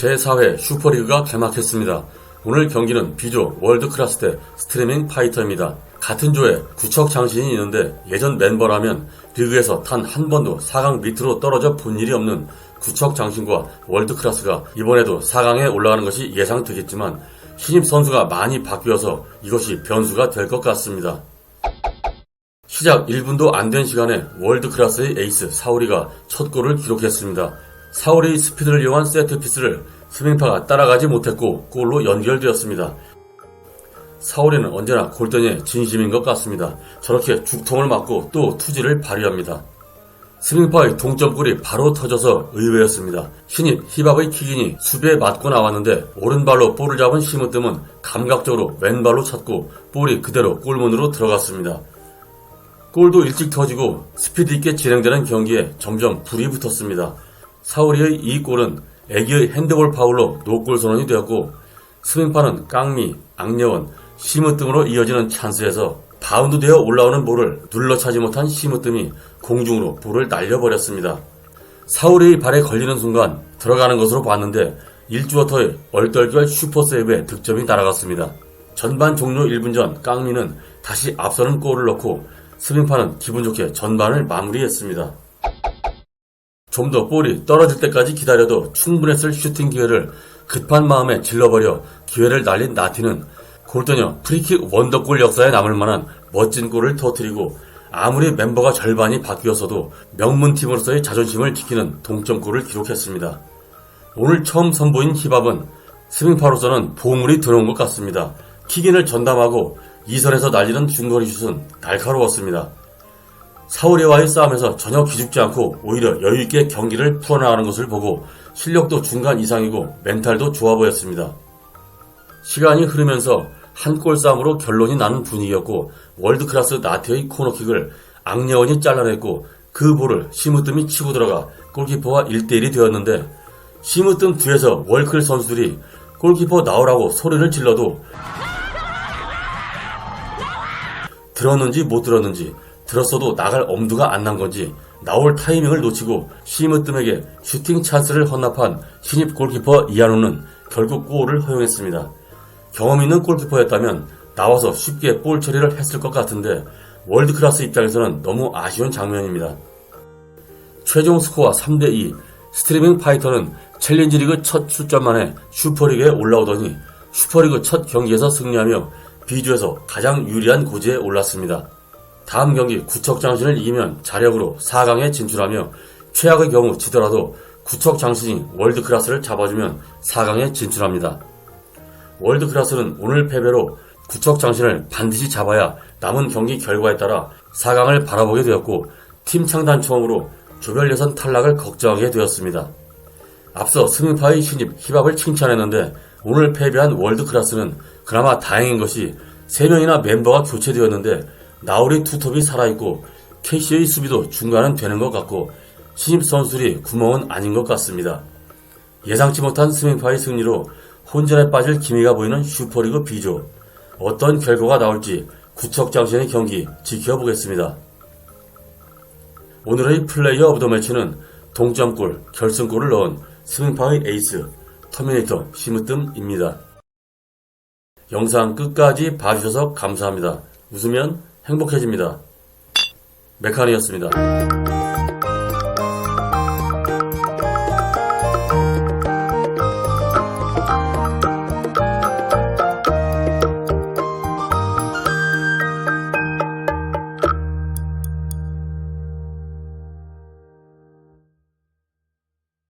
제4회 슈퍼리그가 개막했습니다. 오늘 경기는 B조 월드클래스 대 스트리밍 파이터입니다. 같은 조에 구척 장신이 있는데 예전 멤버라면 리그에서 단 한 번도 4강 밑으로 떨어져 본 일이 없는 구척 장신과 월드클래스가 이번에도 4강에 올라가는 것이 예상되겠지만 신입 선수가 많이 바뀌어서 이것이 변수가 될 것 같습니다. 시작 1분도 안 된 시간에 월드클래스의 에이스 사우리가 첫 골을 기록했습니다. 사우리의 스피드를 이용한 세트피스를 스밍파가 따라가지 못했고 골로 연결되었습니다. 사우리는 언제나 골대의 진심인 것 같습니다. 저렇게 죽통을 맞고 또 투지를 발휘합니다. 스밍파의 동점골이 바로 터져서 의외였습니다. 신입 히밥의 킥인이 수비에 맞고 나왔는데 오른발로 볼을 잡은 시무뜸은 감각적으로 왼발로 찼고 볼이 그대로 골문으로 들어갔습니다. 골도 일찍 터지고 스피드 있게 진행되는 경기에 점점 불이 붙었습니다. 사우리의 이 골은 애기의 핸드볼 파울로 노골 선언이 되었고 스밍파는 깡미, 악려원, 시무뜸으로 이어지는 찬스에서 바운드 되어 올라오는 볼을 눌러차지 못한 시무뜸이 공중으로 볼을 날려버렸습니다. 사우리의 발에 걸리는 순간 들어가는 것으로 봤는데 일주어터의 얼떨결 슈퍼세이브에 득점이 날아갔습니다. 전반 종료 1분 전 깡미는 다시 앞서는 골을 넣고 스밍파는 기분 좋게 전반을 마무리했습니다. 좀 더 볼이 떨어질 때까지 기다려도 충분했을 슈팅 기회를 급한 마음에 질러버려 기회를 날린 나티는 골더녀 프리킥 원더골 역사에 남을 만한 멋진 골을 터뜨리고 아무리 멤버가 절반이 바뀌었어도 명문팀으로서의 자존심을 지키는 동점골을 기록했습니다. 오늘 처음 선보인 히밥은 스밍파로서는 보물이 들어온 것 같습니다. 킥인을 전담하고 이선에서 날리는 중거리 슛은 날카로웠습니다. 사우리와의 싸움에서 전혀 기죽지 않고 오히려 여유있게 경기를 풀어나가는 것을 보고 실력도 중간 이상이고 멘탈도 좋아 보였습니다. 시간이 흐르면서 한 골 싸움으로 결론이 나는 분위기였고 월드클래스 나티의 코너킥을 악려원이 잘라냈고 그 볼을 시무뜸이 치고 들어가 골키퍼와 1대1이 되었는데 시무뜸 뒤에서 월클 선수들이 골키퍼 나오라고 소리를 질러도 들었는지 못 들었는지 들었어도 나갈 엄두가 안 난 건지 나올 타이밍을 놓치고 시무뜸에게 슈팅 찬스를 헌납한 신입 골키퍼 이한호는 결국 골을 허용했습니다. 경험 있는 골키퍼였다면 나와서 쉽게 볼 처리를 했을 것 같은데 월드클래스 입장에서는 너무 아쉬운 장면입니다. 최종 스코어 3대2 스트리밍 파이터는 챌린지 리그 첫 출전 만에 슈퍼리그에 올라오더니 슈퍼리그 첫 경기에서 승리하며 B조에서 가장 유리한 고지에 올랐습니다. 다음 경기 구척장신을 이기면 자력으로 4강에 진출하며 최악의 경우 지더라도 구척장신이 월드클래스를 잡아주면 4강에 진출합니다. 월드클래스는 오늘 패배로 구척장신을 반드시 잡아야 남은 경기 결과에 따라 4강을 바라보게 되었고 팀 창단 처음으로 조별 예선 탈락을 걱정하게 되었습니다. 앞서 스밍파의 신입 히밥을 칭찬했는데 오늘 패배한 월드클래스는 그나마 다행인 것이 3명이나 멤버가 교체되었는데 나우리 투톱이 살아있고 캐시의 수비도 중간은 되는 것 같고 신입 선수들이 구멍은 아닌 것 같습니다. 예상치 못한 스밍파의 승리로 혼전에 빠질 기미가 보이는 슈퍼리그 B조. 어떤 결과가 나올지 구척장신의 경기 지켜보겠습니다. 오늘의 플레이어 오브 더 매치는 동점골, 결승골을 넣은 스밍파의 에이스 터미네이터 시무뜸입니다. 영상 끝까지 봐주셔서 감사합니다. 웃으면 행복해집니다. 메카니였습니다.